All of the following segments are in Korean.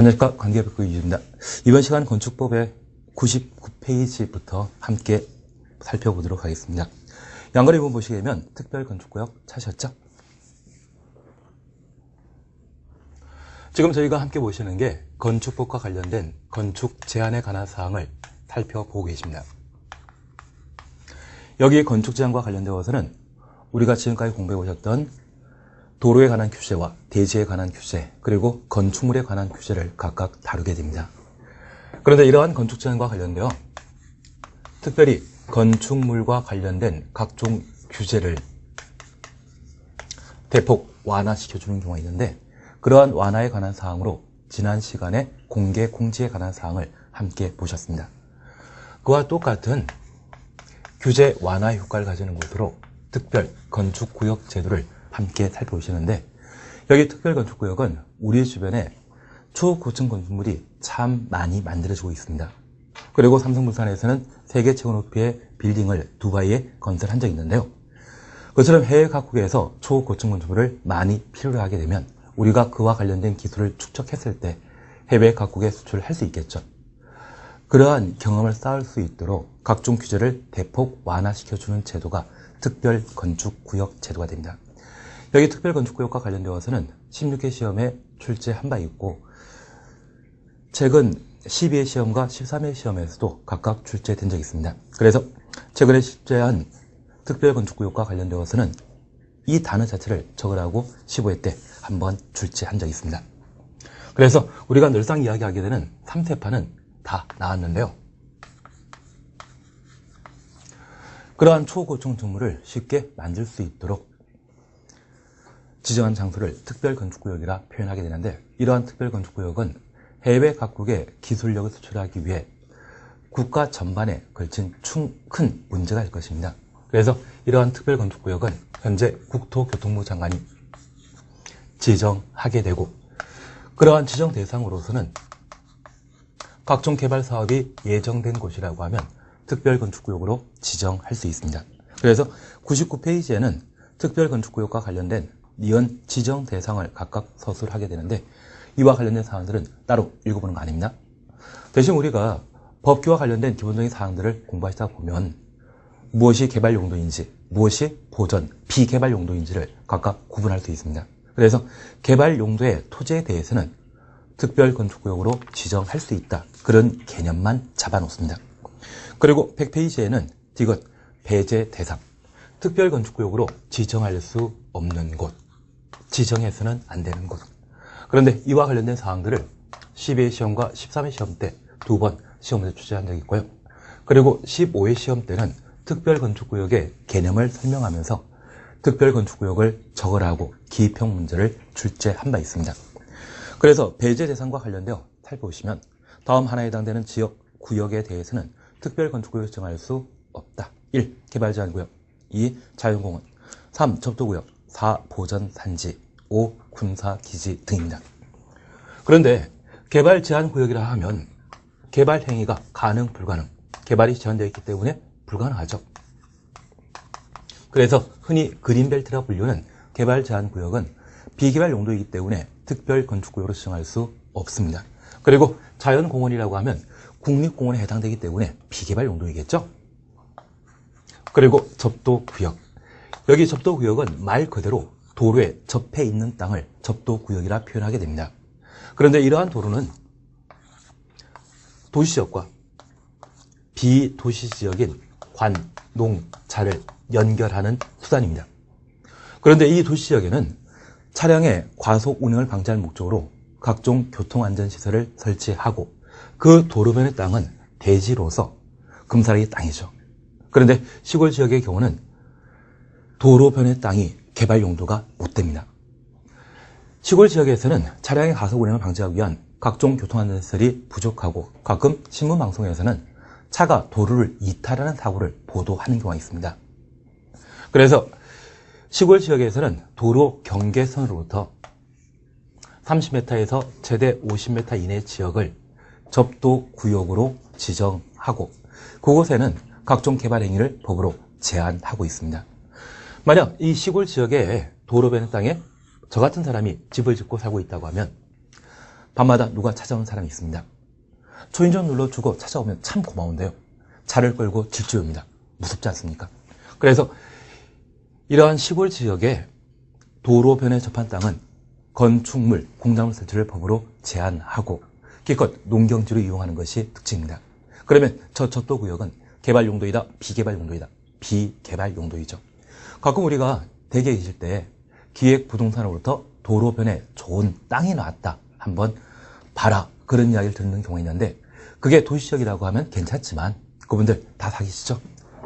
안녕하십니까. 관계백구 이주입니다. 이번 시간 건축법의 99페이지부터 함께 살펴보도록 하겠습니다. 양거리 부분 보시게 되면 특별 건축구역 찾으셨죠? 지금 저희가 함께 보시는 게 건축법과 관련된 건축 제한에 관한 사항을 살펴보고 계십니다. 여기 건축 제한과 관련되어서는 우리가 지금까지 공부해 오셨던 도로에 관한 규제와 대지에 관한 규제, 그리고 건축물에 관한 규제를 각각 다루게 됩니다. 그런데 이러한 건축 제한과 관련되어 특별히 건축물과 관련된 각종 규제를 대폭 완화시켜주는 경우가 있는데 그러한 완화에 관한 사항으로 지난 시간에 공개 공지에 관한 사항을 함께 보셨습니다. 그와 똑같은 규제 완화 효과를 가지는 것으로 특별 건축구역 제도를 함께 살펴보시는데 여기 특별건축구역은 우리 주변에 초고층 건축물이 참 많이 만들어지고 있습니다. 그리고 삼성물산에서는 세계 최고 높이의 빌딩을 두바이에 건설한 적이 있는데요. 그처럼 해외 각국에서 초고층 건축물을 많이 필요로 하게 되면 우리가 그와 관련된 기술을 축적했을 때 해외 각국에 수출을 할수 있겠죠. 그러한 경험을 쌓을 수 있도록 각종 규제를 대폭 완화시켜주는 제도가 특별 건축 구역 제도가 됩니다. 여기 특별건축구역과 관련되어서는 16회 시험에 출제한 바 있고 최근 12회 시험과 13회 시험에서도 각각 출제된 적이 있습니다. 그래서 최근에 출제한 특별건축구역과 관련되어서는 이 단어 자체를 적으라고 15회 때 한 번 출제한 적이 있습니다. 그래서 우리가 늘상 이야기하게 되는 3세파는 다 나왔는데요. 그러한 초고층 건물을 쉽게 만들 수 있도록 지정한 장소를 특별건축구역이라 표현하게 되는데 이러한 특별건축구역은 해외 각국의 기술력을 수출하기 위해 국가 전반에 걸친 큰 문제가 될 것입니다. 그래서 이러한 특별건축구역은 현재 국토교통부 장관이 지정하게 되고 그러한 지정 대상으로서는 각종 개발 사업이 예정된 곳이라고 하면 특별건축구역으로 지정할 수 있습니다. 그래서 99페이지에는 특별건축구역과 관련된 이런 지정 대상을 각각 서술하게 되는데 이와 관련된 사항들은 따로 읽어보는 거 아닙니다. 대신 우리가 법규와 관련된 기본적인 사항들을 공부하시다 보면 무엇이 개발 용도인지, 무엇이 보전, 비개발 용도인지를 각각 구분할 수 있습니다. 그래서 개발 용도의 토지에 대해서는 특별 건축구역으로 지정할 수 있다. 그런 개념만 잡아놓습니다. 그리고 100페이지에는 디귿, 배제 대상, 특별 건축구역으로 지정할 수 없는 곳, 지정해서는 안 되는 곳. 그런데 이와 관련된 사항들을 12회 시험과 13회 시험 때 두 번 시험을 출제한 적이 있고요. 그리고 15회 시험 때는 특별건축구역의 개념을 설명하면서 특별건축구역을 적으라고 기입형 문제를 출제한 바 있습니다. 그래서 배제 대상과 관련되어 살펴보시면 다음 하나에 해당되는 지역, 구역에 대해서는 특별건축구역 정할 수 없다. 1. 개발제한구역 2. 자연공원 3. 접도구역 4. 보전산지 5. 군사기지 등입니다. 그런데 개발 제한 구역이라 하면 개발 행위가 가능 불가능 개발이 제한되어 있기 때문에 불가능하죠. 그래서 흔히 그린벨트라 불리는 개발 제한 구역은 비개발 용도이기 때문에 특별 건축구역으로 지정할 수 없습니다. 그리고 자연공원이라고 하면 국립공원에 해당되기 때문에 비개발 용도이겠죠. 그리고 접도구역. 여기 접도구역은 말 그대로 도로에 접해 있는 땅을 접도구역이라 표현하게 됩니다. 그런데 이러한 도로는 도시지역과 비도시지역인 관, 농, 자를 연결하는 수단입니다. 그런데 이 도시지역에는 차량의 과속 운행을 방지할 목적으로 각종 교통안전시설을 설치하고 그 도로변의 땅은 대지로서 금사라기 땅이죠. 그런데 시골 지역의 경우는 도로변의 땅이 개발 용도가 못 됩니다. 시골 지역에서는 차량의 가속 운행을 방지하기 위한 각종 교통안전시설이 부족하고 가끔 신문방송에서는 차가 도로를 이탈하는 사고를 보도하는 경우가 있습니다. 그래서 시골 지역에서는 도로 경계선으로부터 30m에서 최대 50m 이내 지역을 접도 구역으로 지정하고 그곳에는 각종 개발 행위를 법으로 제한하고 있습니다. 만약 이 시골 지역에 도로변의 땅에 저 같은 사람이 집을 짓고 살고 있다고 하면 밤마다 누가 찾아오는 사람이 있습니다. 초인종 눌러주고 찾아오면 참 고마운데요. 차를 끌고 질주입니다. 무섭지 않습니까? 그래서 이러한 시골 지역에 도로변에 접한 땅은 건축물, 공작물 설치를 법으로 제한하고 기껏 농경지로 이용하는 것이 특징입니다. 그러면 저 젖도 구역은 개발 용도이다, 비개발 용도이다. 비개발 용도이죠. 가끔 우리가 대개에 계실 때 기획 부동산으로부터 도로변에 좋은 땅이 나왔다. 한번 봐라. 그런 이야기를 듣는 경우가 있는데 그게 도시적이라고 하면 괜찮지만 그분들 다 사기시죠?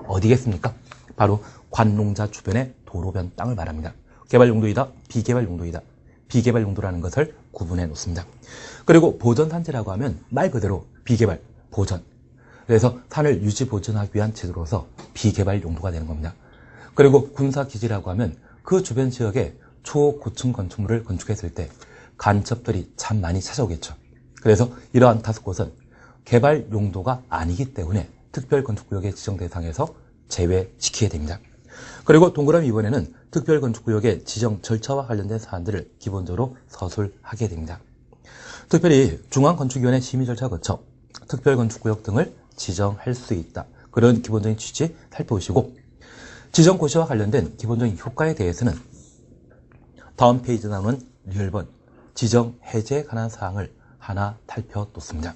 어디겠습니까? 바로 관농자 주변의 도로변 땅을 말합니다. 개발 용도이다, 비개발 용도이다. 비개발 용도라는 것을 구분해 놓습니다. 그리고 보전 산지라고 하면 말 그대로 비개발, 보전. 그래서 산을 유지 보존하기 위한 제도로서 비개발 용도가 되는 겁니다. 그리고 군사기지라고 하면 그 주변 지역에 초고층 건축물을 건축했을 때 간첩들이 참 많이 찾아오겠죠. 그래서 이러한 다섯 곳은 개발 용도가 아니기 때문에 특별건축구역의 지정 대상에서 제외시키게 됩니다. 그리고 동그라미 이번에는 특별건축구역의 지정 절차와 관련된 사안들을 기본적으로 서술하게 됩니다. 특별히 중앙건축위원회 심의 절차 거쳐 특별건축구역 등을 지정할 수 있다. 그런 기본적인 취지 살펴보시고 지정 고시와 관련된 기본적인 효과에 대해서는 다음 페이지에 나오는 리얼번 지정 해제에 관한 사항을 하나 살펴놓습니다.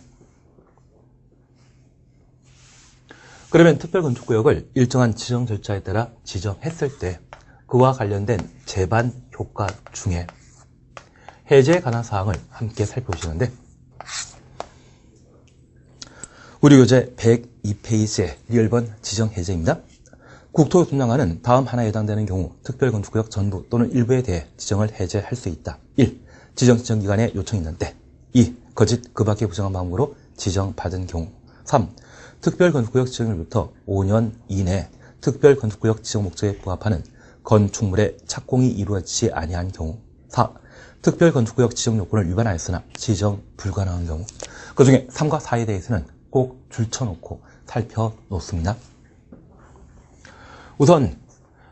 그러면 특별건축구역을 일정한 지정 절차에 따라 지정했을 때 그와 관련된 재반 효과 중에 해제에 관한 사항을 함께 살펴보시는데 우리 교재 102페이지의 리얼번 지정 해제입니다. 국토교통장관은 다음 하나에 해당되는 경우 특별건축구역 전부 또는 일부에 대해 지정을 해제할 수 있다. 1. 지정 지정기관에 요청이 있는 때 2. 거짓 그 밖에 부정한 마음으로 지정받은 경우 3. 특별건축구역 지정일부터 5년 이내 특별건축구역 지정 목적에 부합하는 건축물의 착공이 이루어지지 아니한 경우 4. 특별건축구역 지정 요건을 위반하였으나 지정 불가능한 경우 그 중에 3과 4에 대해서는 꼭 줄쳐놓고 살펴놓습니다. 우선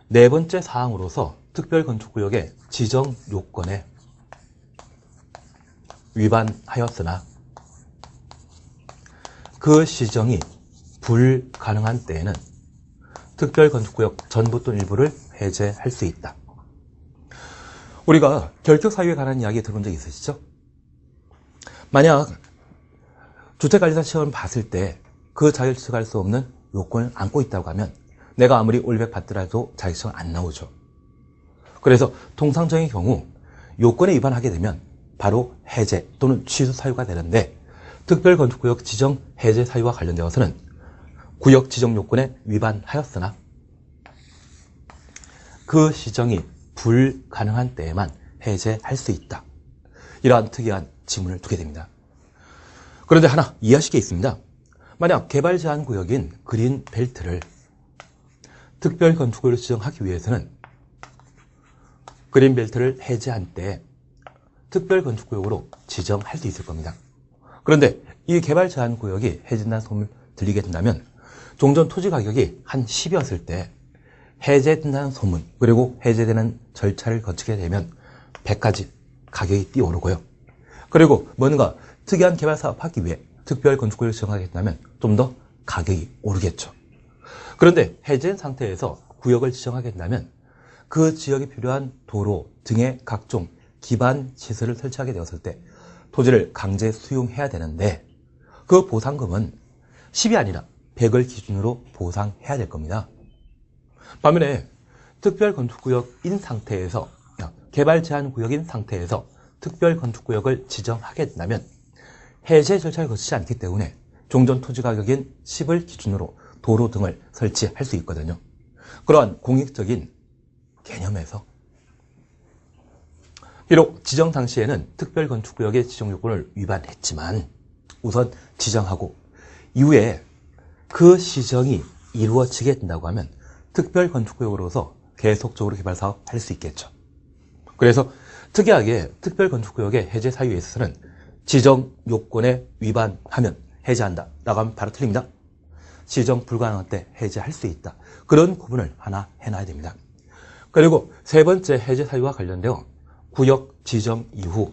네 번째 사항으로서 특별건축구역의 지정 요건에 위반하였으나 그 시정이 불가능한 때에는 특별건축구역 전부 또는 일부를 해제할 수 있다. 우리가 결격 사유에 관한 이야기 들어본 적 있으시죠? 만약 주택관리사 시험을 봤을 때 그 자격증할 수 없는 요건을 안고 있다고 하면 내가 아무리 올백 받더라도 자격증 안 나오죠. 그래서 통상적인 경우 요건에 위반하게 되면 바로 해제 또는 취소 사유가 되는데 특별건축구역 지정 해제 사유와 관련되어서는 구역 지정 요건에 위반하였으나 그 시정이 불가능한 때에만 해제할 수 있다. 이러한 특이한 지문을 두게 됩니다. 그런데 하나 이해하실 게 있습니다. 만약 개발 제한 구역인 그린 벨트를 특별 건축으로 지정하기 위해서는 그린 벨트를 해제한 때 특별 건축구역으로 지정할 수 있을 겁니다. 그런데 이 개발 제한 구역이 해진다는 소문을 들리게 된다면 종전 토지 가격이 한 10이었을 때 해제된다는 소문 그리고 해제되는 절차를 거치게 되면 100까지 가격이 뛰어오르고요. 그리고 뭔가 특이한 개발 사업 하기 위해 특별 건축구역을 지정하게 된다면 좀 더 가격이 오르겠죠. 그런데 해제된 상태에서 구역을 지정하게 된다면 그 지역에 필요한 도로 등의 각종 기반 시설을 설치하게 되었을 때 토지를 강제 수용해야 되는데 그 보상금은 10이 아니라 100을 기준으로 보상해야 될 겁니다. 반면에 특별 건축구역인 상태에서 개발 제한 구역인 상태에서 특별 건축구역을 지정하게 된다면 해제 절차를 거치지 않기 때문에 종전 토지 가격인 10을 기준으로 도로 등을 설치할 수 있거든요. 그러한 공익적인 개념에서 비록 지정 당시에는 특별건축구역의 지정 요건을 위반했지만 우선 지정하고 이후에 그 시정이 이루어지게 된다고 하면 특별건축구역으로서 계속적으로 개발 사업 할 수 있겠죠. 그래서 특이하게 특별건축구역의 해제 사유에 있어서는 지정 요건에 위반하면 해제한다. 라고 하면 바로 틀립니다. 지정 불가능한 때 해제할 수 있다. 그런 구분을 하나 해놔야 됩니다. 그리고 세 번째 해제 사유와 관련되어 구역 지정 이후